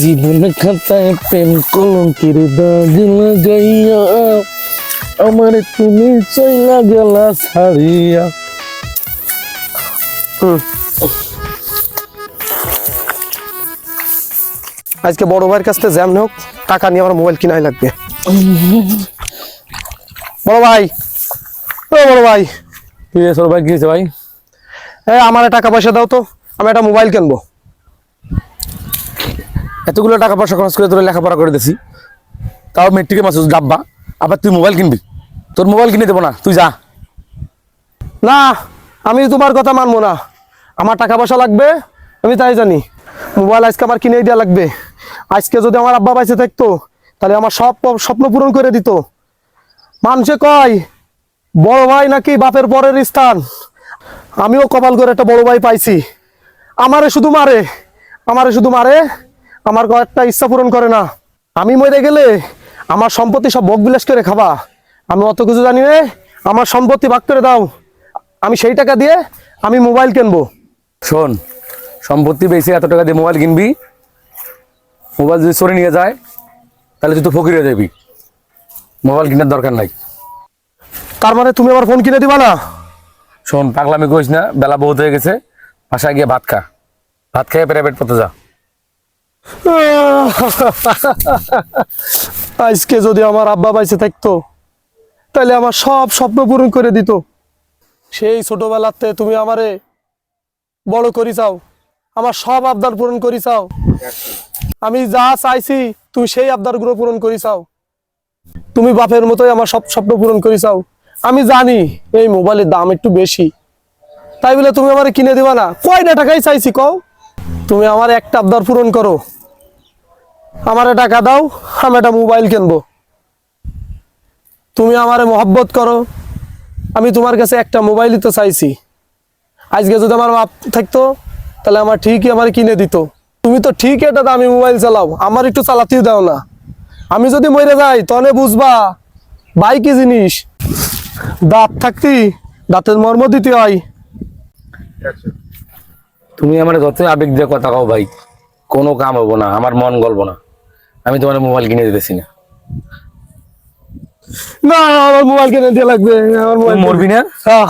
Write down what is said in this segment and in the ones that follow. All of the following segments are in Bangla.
জীবন খাতায় প্রেম কলঙ্কের দাগ লাগাইয়া আমার তুমি চইলা গেলা ছাড়িয়া। আজকে বড় ভাইয়ের কাছ থেকে জ্যাম হোক টাকা নিয়ে আমার মোবাইল কিনাই লাগবে। বড় ভাই ও বড় ভাই। কি রে সর ভাই কি ভাই? এ আমার টাকা পয়সা দাও তো আমি একটা মোবাইল কিনবো। এতগুলো টাকা পয়সা খরচ করে তোর লেখাপড়া করে দিছি তাও মেট্রিকে মাসুস ডাব্বা। আবার তুই মোবাইল কিনবি? তোর মোবাইল কিনে দেবো না। তুই যা। না, আমি তোমার কথা মানবো না। আমার টাকা পয়সা লাগবে, আমি তাই জানি। মোবাইল আজকে আমার কিনে দেওয়া লাগবে। আজকে যদি আমার আব্বা বাইসে থাকতো, তাহলে আমার সব স্বপ্ন পূরণ করে দিত। মানুষে কয়, বড় ভাই নাকি বাপের পরের স্থান? আমিও কপাল করে একটা বড় ভাই পাইছি। আমারে শুধু মারে। আমারে শুধু মারে আমার কয়েকটা ইচ্ছা পূরণ করে না। আমি মরে গেলে আমার সম্পত্তি সব ভোগ বিলাস করে খাবা। আমি অত কিছু জানি না আমার সম্পত্তি ভাগ করে দাও। আমি সেই টাকা দিয়ে আমি মোবাইল কিনবো। শোন সম্পত্তি বেশি এত টাকা দিয়ে মোবাইল কিনবি? মোবাইল যদি সরে নিয়ে যায় তাহলে তুই তো ফকির হয়ে যাবি। মোবাইল কেনার দরকার নাই। তার মানে তুমি আমার ফোন কিনে দিবা না? শোন পাগলামি করিস না বেলা বহুত হয়ে গেছে বাসায় গিয়ে ভাত খা। ভাত খেয়ে প্রাইভেট পড়তে যা। আজকে যদি আমার আব্বা বাইসে থাকতো তাহলে আমার সব স্বপ্ন পূরণ করে দিত। সেই ছোটবেলাতে তুমি আমারে বড় করি চাও, আমার সব আবদার পূরণ করি চাও। আমি যা চাইছি, তুমি সেই আবদারগুলো পূরণ করি চাও। তুমি বাপের মতোই আমার সব স্বপ্ন পূরণ করি চাও। আমি জানি এই মোবাইলের দাম একটু বেশি। তাই বলে তুমি আমারে কিনে দিবা না। কয়টা টাকাই চাইছি কও? তুমি আমার একটা আবদার পূরণ করো। আমারে টাকা দাও, আমি একটা মোবাইল কিনবো। তুমি আমারে মহব্বত করো, আমি তোমার কাছে একটা মোবাইলই তো চাইছি। আজকে যদি আমার বাপ থাকতো, তাহলে আমার ঠিকই আমার কিনে দিত। তুমি তো ঠিক এটা দামি মোবাইল চালাও, আমার একটু চালাতেও দাও না। আমি যদি মরে যাই তনে বুঝবা ভাই কি জিনিস। দাঁত থাকতি, দাঁতের মর্ম দিতে হয়। তুমি আমার যত আবেগ দিয়ে কথা কও ভাই কোনো কাম হব না আমার মন গলবো না। আমি তোমার মোবাইল কিনে দিতেছি না। না আমার মোবাইল কিনে দিয়ে লাগবে আমার মোবাইল মরবি না।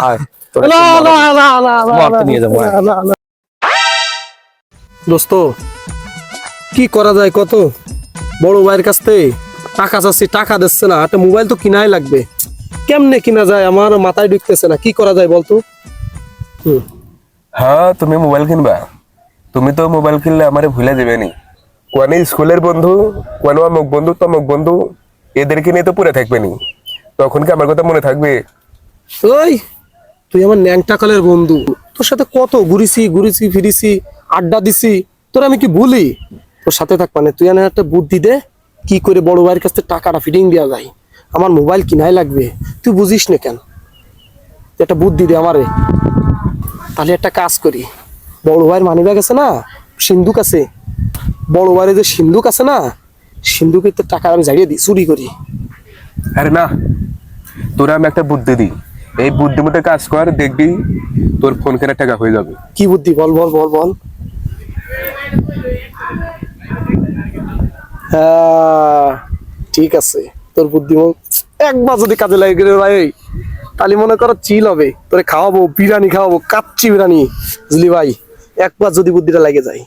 আয়, তোর না না না না না মরতে না, নিয়ে যাব, না, আয়। না, না। দোস্ত কি করা যায় কত? বড় ভাইয়ের কাছ থেকে টাকা চাচ্ছি টাকা দিচ্ছে না একটা মোবাইল তো কিনাই লাগবে। কেমনে কিনা যায়? আমার মাথায় ঢুকতেছে না কি করা যায় বলতো? হুম, হ্যাঁ তুমি মোবাইল কিনবা। তুমি তো মোবাইল কিনলে আমারে ভুলে যাবে নি কোয়ানি স্কুলের বন্ধু কোয়ানো অমুক বন্ধু, তমুক বন্ধু এদেরকে নিয়ে তো পড়ে থাকবে নি তখন কি আমার কথা মনে থাকবে? ওই তুই আমার ন্যাংটা কালের বন্ধু। তোর সাথে কত ঘুরিছি ঘুরিছি, ফিরিছি, আড্ডা দিছি, তোর আমি কি ভুলি? তোর সাথে থাক মানে তুই আমার একটা বুদ্ধি দে, কি করে বড় ভাইয়ের কাছে টাকাটা ফিটিং দেওয়া যায়। আমার মোবাইল কিনাই লাগবে। তুই বুঝিস না কেন? একটা বুদ্ধি দে আমারে। তাহলে একটা কাজ করি। বড় ভাইয়ের মানি ব্যাগ আছে না সিন্ধুক আছে। বড় ভাইয়ের যে সিন্ধুক আছে না সিন্ধুকের তো টাকা আমি ঝাড়িয়ে দিই চুরি করি। আরে না তোরা আমি একটা বুদ্ধি দিই। এই বুদ্ধি মতো কাজ কর দেখবি তোর ফোন কেনার টাকা হয়ে যাবে। কি বুদ্ধি? বল বল বল বল। ঠিক আছে তোর বুদ্ধি একবার যদি কাজে লাগে ভাই। তাহলে মনে করো চিল হবে। তোরে খাওয়াবো, বিরিয়ানি খাওয়াবো, কাচ্চি বিরিয়ানি। বুঝলি ভাই একবার যদি বুদ্ধিটা লাগে যায়।